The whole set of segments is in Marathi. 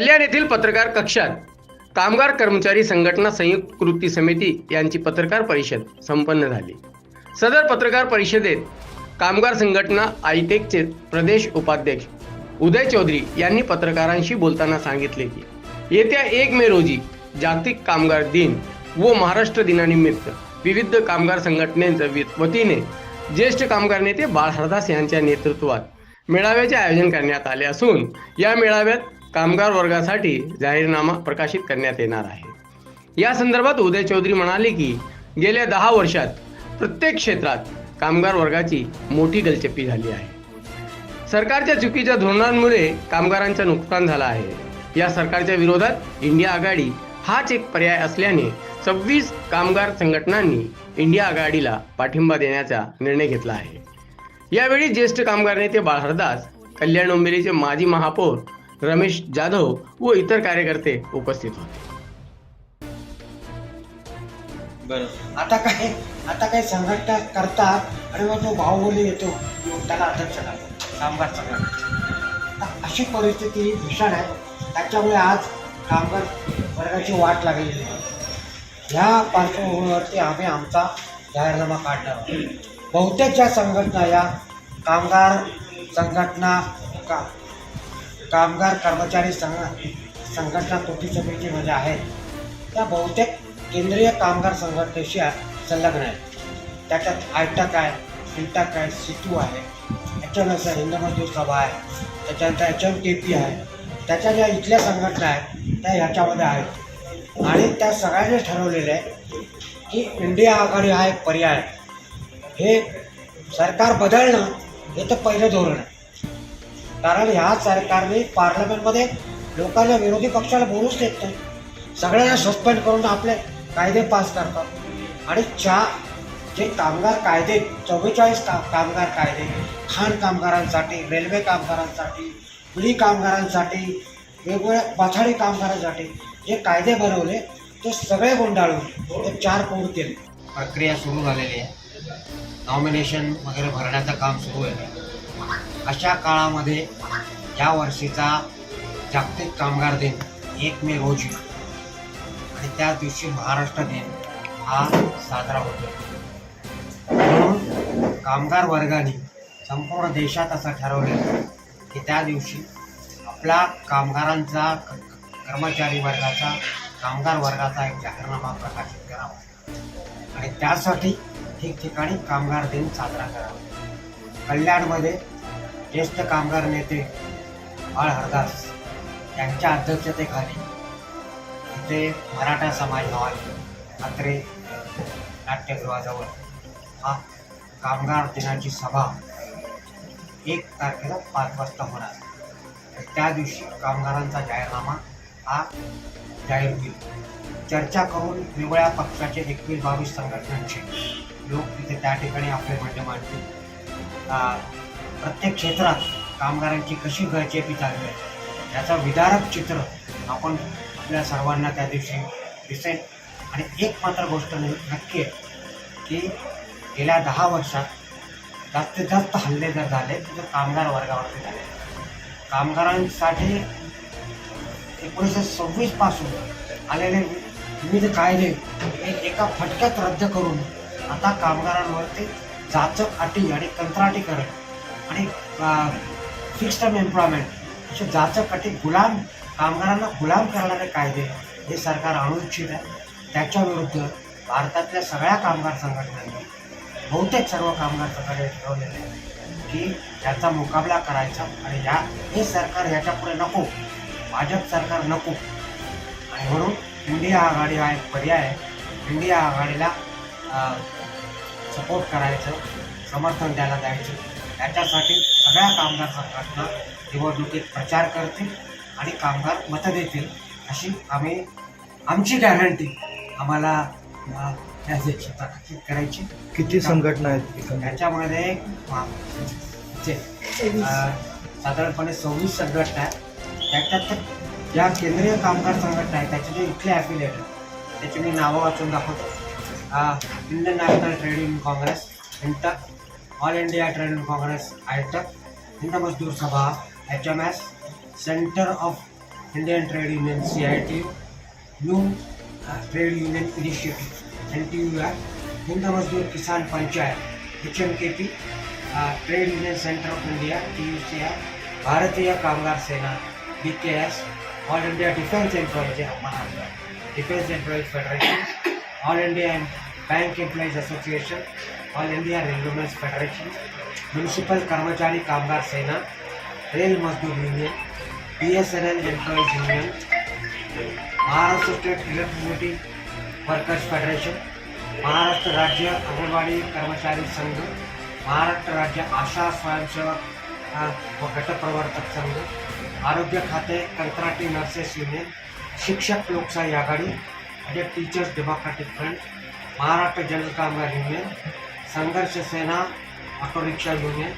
कल्याण येथील पत्रकार कक्षात कामगार कर्मचारी संघटना संयुक्त कृती समिती यांची पत्रकार परिषद संपन्न झाली. सदर पत्रकार परिषदेत कामगार संघटना आयटेकचे प्रदेश उपाध्यक्ष उदय चौधरी यांनी पत्रकारांशी बोलताना सांगितले की येत्या एक मे रोजी जागतिक कामगार दिन व महाराष्ट्र दिनानिमित्त विविध कामगार संघटनेच्या वतीने ज्येष्ठ कामगार नेते बाळ हरदास यांच्या नेतृत्वात मेळाव्याचे आयोजन करण्यात आले असून या मेळाव्यात कामगार वर्गासाठी जाहीरनामा प्रकाशित करण्यात येणार आहे. या संदर्भात उदय चौधरी म्हणाले की गेल्या दहा वर्षात प्रत्येक क्षेत्रात कामगार वर्गाची मोठी गलचप्पी झाली आहे. सरकारच्या चुकीच्या धोरणांमुळे कामगारांचं नुकसान झालं आहे. या सरकारच्या विरोधात इंडिया आघाडी हाच एक पर्याय असल्याने सव्वीस कामगार संघटनांनी इंडिया आघाडीला पाठिंबा देण्याचा निर्णय घेतला आहे. यावेळी ज्येष्ठ कामगार नेते बाळहरदास कल्याण उंबेरीचे माजी महापौर रमेश जाधव व इतर कार्यकर्ते उपस्थित होते. बरं. आता काय आता काय संघटना करतात आणि मग तो भाऊबोली येतो. त्याला अध्यक्ष करतो कामगार संघटना अशी परिस्थिती भीषण आहे. त्याच्यामुळे आज कामगार वर्गाची वाट लागलेली आहे. ह्या पार्श्वभूमीवरती आम्ही आमचा जाहीरनामा काढणार आहोत. बहुतेक ज्या संघटना या कामगार संघटना का कामगार कर्मचारी संघ संघटना कृती समितीमध्ये आहेत त्या बहुतेक केंद्रीय कामगार संघटनेशी संलग्न आहेत. त्याच्यात आयटक आहे फिल्टक आहे सिटू आहे. एच एम एस आहे हिंद मजदूर सभा आहे. त्याच्यानंतर एच एम के पी आहे. त्याच्या ज्या इथल्या संघटना आहेत त्या ह्याच्यामध्ये आहेत. आणि त्या सगळ्यांनी ठरवलेलं आहे की इंडिया आघाडी हा एक पर्याय हे सरकार बदलणं हे तर पहिलं धोरण आहे. कारण ह्या सरकारने पार्लमेंटमध्ये लोकांना विरोधी पक्षाला बोलूच देत नाही. सगळ्यांना सस्पेंड करून आपले कायदे पास करतात. आणि चा जे कामगार कायदे चव्वेचाळीस का कामगार कायदे खाण कामगारांसाठी रेल्वे कामगारांसाठी बिडी कामगारांसाठी वेगवेगळ्या पछाडी कामगारांसाठी जे कायदे बनवले ते सगळे गुंडाळून ते चार कोड केले. प्रक्रिया सुरू झालेली आहे. नॉमिनेशन वगैरे भरण्याचं काम सुरू आहे. अशा काळामध्ये या वर्षीचा जागतिक कामगार दिन एक मे रोजी. आणि त्या दिवशी महाराष्ट्र दिन हा साजरा होतो. म्हणून कामगार वर्गाने संपूर्ण देशात असं ठरवलं की त्या दिवशी आपला कामगारांचा कर्मचारी वर्गाचा कामगार वर्गाचा एक जाहीरनामा प्रकाशित करावा. आणि त्यासाठी ठिकठिकाणी कामगार दिन साजरा करावा. कल्याणमध्ये ज्येष्ठ कामगार नेते बाळ हरदास यांच्या अध्यक्षतेखाली इथे मराठा समाज हॉल अत्रे नाट्यगृहाजवळ हा कामगार दिनाची सभा एक तारखेला पाच वाजता होणार. त्या दिवशी कामगारांचा जाहीरनामा हा जाहीर होईल. चर्चा करून वेगवेगळ्या पक्षाचे एकवीस बावीस संघटनांचे लोक तिथे त्या ठिकाणी आपले म्हणणे मांडतील प्रत्येक क्षेत्रात कामगारांची कशी गळचेपी चालली आहे याचं विदारक चित्र आपण आपल्या सर्वांना त्या दिवशी दिसेल. आणि एक मात्र गोष्ट नक्की आहे की गेल्या दहा वर्षात जास्तीत जास्त हल्ले जर झाले तर कामगार वर्गावरती झाले. कामगारांसाठी एकोणीसशे सव्वीसपासून आलेले विविध कायदे हे एका फटक्यात रद्द करून आता कामगारांवरती जाचक अटी आणि कंत्राटीकरण आणि फिक्स टर्म एम्प्लॉयमेंट असे जाचक अटी गुलाम कामगारांना गुलाम करणारे कायदे हे सरकार आणू इच्छित आहे. त्याच्या विरुद्ध भारतातल्या सगळ्या कामगार संघटनांनी बहुतेक सर्व कामगार संघटने ठरवलेले आहे की याचा मुकाबला करायचा आणि या हे सरकार याच्यापुढे नको भाजप सरकार नको. आणि म्हणून इंडिया आघाडी हा एक पर्याय आहे. इंडिया आघाडीला सपोर्ट करायचं समर्थन द्यायला द्यायचं त्याच्यासाठी सगळ्या कामगार संघटना निवडणुकीत प्रचार करतील आणि कामगार मतं देतील अशी आम्ही आमची गॅरंटी आम्हाला करायची. किती संघटना आहेत? त्याच्यामध्ये साधारणपणे सव्वीस संघटना आहेत. त्याच्यात ज्या केंद्रीय कामगार संघटना आहेत त्याचे जे इथले ॲफिलिएट आहेत त्याची मी नावं वाचून दाखवतो. Indian National Trade Union Congress INTUC All India Trade Union Congress AITUC Hind Mazdoor Sabha H M S Centre of Indian Trade Union C I T New Trade Union Initiative N T U I Hind Mazdoor Kisan Panchayat H M K P Trade Union Centre of India T U C I Bharatiya Kamgar Sena B K S All India Defence Employees Maharashtra Defence Employees Federation All India Bank Employees Association All India Railwaymen's Federation Municipal Karmachari Kamgar Sena Rail Mazdoor Union B S N L Employees Union Maharashtra State Electricity Workers Federation Maharashtra Rajya Anganwadi Karmachari संघ महाराष्ट्र राज्य आशा स्वयंसेवक व गटप्रवर्तक संघ आरोग्य खाते कंत्राटी नर्सेस युनियन शिक्षक लोकशाही आघाडी म्हणजे teachers democratic front Maharashtra Jal Kamgar Union Sangharsh Sena auto rickshaw Union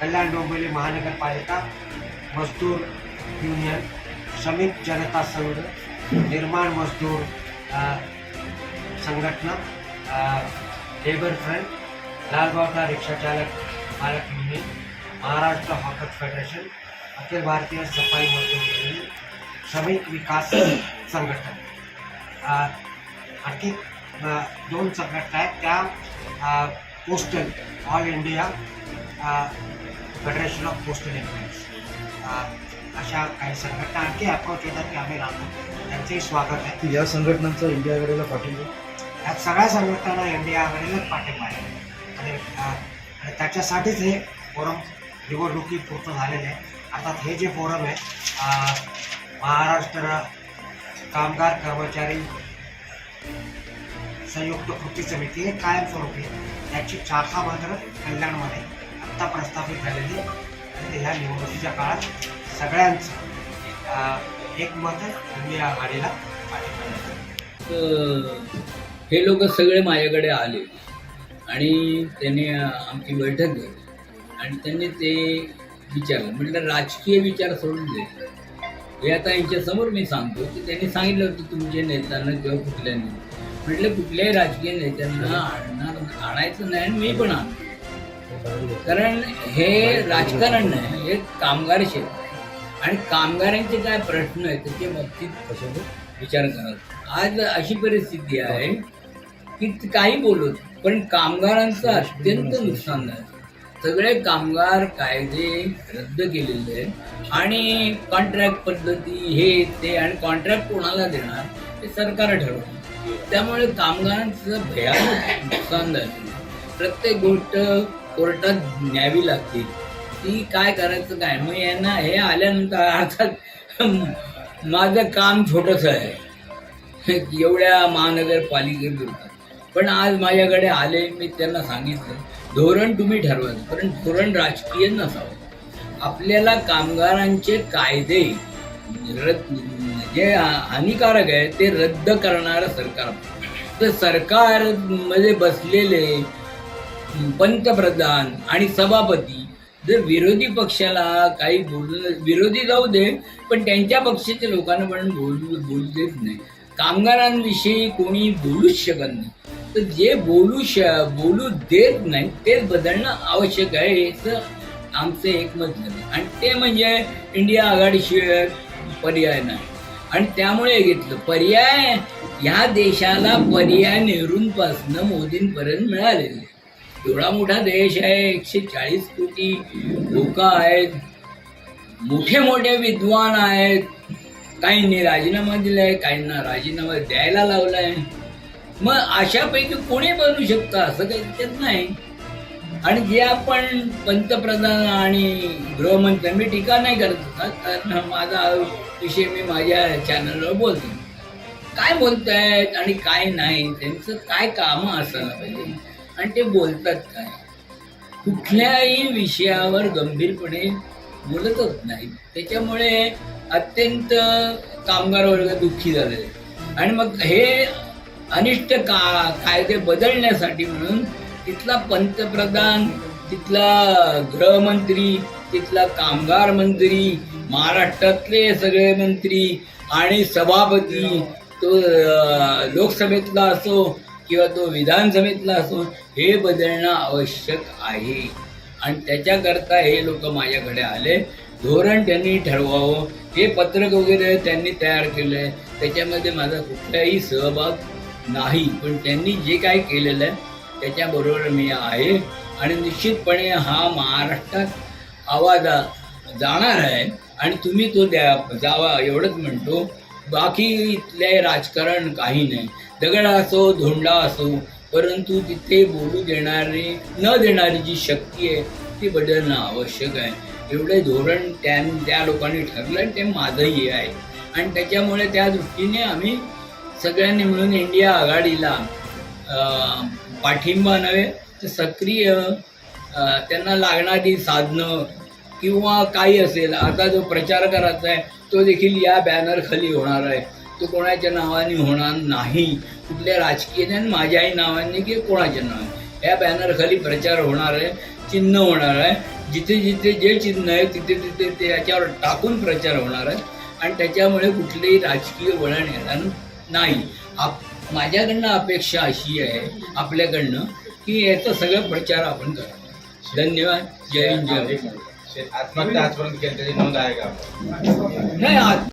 Kalyan Dombivli Mahanagarpalika Mazdoor Union श्रमिक जनता संघ निर्माण मजदूर अ, संघटना अ, labour front Lalbavta rickshaw Chalak Malak Union Maharashtra Hawkers Federation Akhil Bharatiya Safai Mazdoor union श्रमिक विकास संघटना अ, आणखी दोन संघटना आहेत. त्या postal All India Federation of Postal Employees अशा काही संघटना आणखी अप्रोच येतात की आम्ही राहतो. त्यांचंही स्वागत आहे. या संघटनांचा इंडिया आघाडीला पाठिंबा? या सगळ्या संघटनांना इंडिया आघाडीलाच पाठिंबा आहे. आणि त्याच्यासाठीच हे फोरम निवडणुकी पूर्ण झालेले आहे. अर्थात हे जे फोरम आहे महाराष्ट्र कामगार कर्मचारी संयुक्त कृती समिती हे कायमस्वरूपी याची शाखा मात्र कल्याणमध्ये आत्ता प्रस्थापित झालेली आणि ह्या निवडणुकीच्या काळात सगळ्यांचं अ, एकमत इंडिया आघाडीला हे लोक सगळे माझ्याकडे आले आणि त्यांनी आमची बैठक घेतली. आणि त्यांनी ते विचारलं. म्हटलं राजकीय विचार सोडून दे. हे आता यांच्यासमोर मी सांगतो की त्यांनी सांगितलं होतं तुमच्या नेत्यांना किंवा कुठल्यानी म्हटलं कुठल्याही राजकीय नेत्यांना आणणार आणायचं नाही आणि मी पण आणतो कारण हे राजकारण नाही हे कामगार क्षेत्र आणि कामगारांचे काय प्रश्न आहेत त्याच्या बाबतीत विचार करत आज अशी परिस्थिती आहे की काही बोलत पण कामगारांचं अत्यंत नुकसान झालं. सगळे कामगार कायदे रद्द केलेले आहेत. आणि कॉन्ट्रॅक्ट पद्धती हे ते आणि कॉन्ट्रॅक्ट कोणाला देणार ते सरकार ठरवणार. त्यामुळे कामगारांचं भयानक नुकसान झालं. प्रत्येक गोष्ट कोर्टात न्यावी लागते. ती काय करायचं काय? मग यांना हे आल्यानंतर अर्थात माझं काम छोटंसं आहे. एवढ्या महानगरपालिकेत पण आज माझ्याकडे आले मी त्यांना सांगितलं धोरण तुम्ही ठरवाल कारण धोरण राजकीय नसावं. आपल्याला कामगारांचे कायदे रद्द जे हानिकारक आहे ते रद्द करणारं सरकार. तर सरकारमध्ये बसलेले पंतप्रधान आणि सभापती जर विरोधी पक्षाला काही बोलून विरोधी जाऊ दे पण त्यांच्या पक्षाच्या लोकांना पण बोलू बोलू देत नाही. कामगारांविषयी कोणी बोलूच शकत नाही. तर जे बोलू श बोलू देत नाही तेच बदलणं आवश्यक आहे याचं आमचं एकमत झालं. आणि ते म्हणजे इंडिया आघाडीशिवाय पर्याय नाही. आणि त्यामुळे घेतलं. पर्याय ह्या देशाला पर्याय नेहरूंपासनं मोदींपर्यंत मिळालेले एवढा मोठा देश आहे एकशे चाळीस कोटी लोक आहेत मोठे मोठे विद्वान आहेत. काहींनी राजीनामा दिलाय काहींना राजीनामा द्यायला लावलाय. मग अशापैकी कोणी बनू शकतं? असं काही त्यात नाही. आणि जे आपण पंतप्रधान आणि गृहमंत्री मी टीका नाही करत होता. कारण माझा विषय मी माझ्या चॅनलवर बोलतो. काय बोलतायत आणि काय नाही? त्यांचं काय कामं असायला पाहिजे म्हणजे आणि ते बोलतात काय? कुठल्याही विषयावर गंभीरपणे बोलतच नाही. त्याच्यामुळे अत्यंत कामगार वर्ग दुःखी झाले आणि मग हे अनिष्ट का कायदे बदलण्यासाठी म्हणून तिथला पंतप्रधान तिथला गृहमंत्री तिथला कामगार मंत्री महाराष्ट्रातले सगळे मंत्री आणि सभापती तो लोकसभेतला असो किंवा तो विधानसभेतला असो हे बदलणं आवश्यक आहे. आणि त्याच्याकरता हे लोक माझ्याकडे आले. धोरण त्यांनी ठरवावं. हे पत्रक वगैरे त्यांनी तयार केलं आहे त्याच्यामध्ये माझा कुठलाही सहभाग नाही. पण त्यांनी जे काय केलेलं आहे त्याच्याबरोबर मी आहे. आणि निश्चितपणे हा महाराष्ट्रात आवाज जाणार आहे. आणि तुम्ही तो द्या जावा एवढंच म्हणतो. बाकी इथले राजकारण काही नाही. दगड असो धोंडा असो परंतु तिथे बोलू देणारी न देणारी जी शक्ती आहे ती बदलणं आवश्यक आहे. एवढे धोरण त्या त्या लोकांनी ठरलं आणि ते माझंही आहे. आणि त्याच्यामुळे त्या दृष्टीने आम्ही सगळ्यांनी मिळून इंडिया आघाडीला पाठिंबा नव्हे तर सक्रिय त्यांना लागणारी साधनं किंवा काही असेल आता जो प्रचार करायचा आहे तो देखील या बॅनरखाली होणार आहे. तो कोणाच्या नावाने होणार नाही कुठल्या राजकीय माझ्याही नावाने की कोणाच्या नावाने. या बॅनरखाली प्रचार होणार आहे चिन्ह होणार आहे. जिथे जिथे जे चिन्ह आहे तिथे तिथे ते याच्यावर टाकून प्रचार होणार आहे. आणि त्याच्यामुळे कुठलेही राजकीय वळण येणार नाही. आप माझ्याकडनं अपेक्षा अशी आहे आपल्याकडनं की याचा सगळं प्रचार आपण करावा धन्यवाद. जय हिंद जय. आत्महत्या आजपर्यंत केली त्याची नोंद आहे का? नाही आज